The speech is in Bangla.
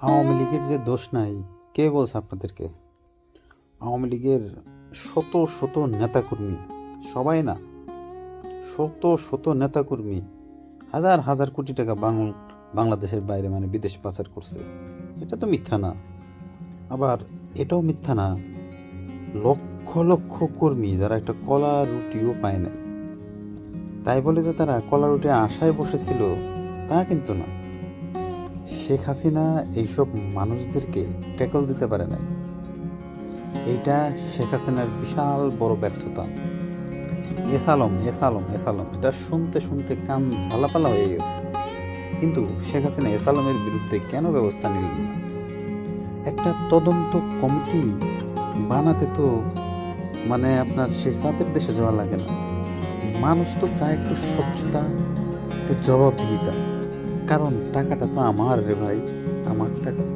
আওয়ামী লীগের যে দোষ নাই, কে বলছে আপনাদেরকে? আওয়ামী লীগের শত শত নেতাকর্মী, সবাই না, শত শত নেতাকর্মী হাজার হাজার কোটি টাকা বাংল, বাংলাদেশের বাইরে মানে বিদেশ পাচার করছে। এটা তো মিথ্যা না। আবার এটাও মিথ্যা না, লক্ষ লক্ষ কর্মী যারা একটা কলা রুটিও পায় নাই। তাই বলে যে তারা কলা রুটি আশায় বসেছিল, তা কিন্তু না। শেখ হাসিনা এইসব মানুষদেরকে ট্যাকল দিতে পারে নাই। এইটা শেখ হাসিনার বিশাল বড় ব্যর্থতা। এসালম এসালম এসালম এটা শুনতে শুনতে কান ঝালাপালা হয়ে গেছে। কিন্তু শেখ হাসিনা এসালমের বিরুদ্ধে কেন ব্যবস্থা নিলেন না? একটা তদন্ত কমিটি বানাতে তো মানে আপনার সেই সাতের দেশে যাওয়া লাগে না। মানুষ তো চায় একটু স্বচ্ছতা, একটু জবাবদিহিতা। কারণ টাকাটা তো আমার রে ভাই আমার টাকা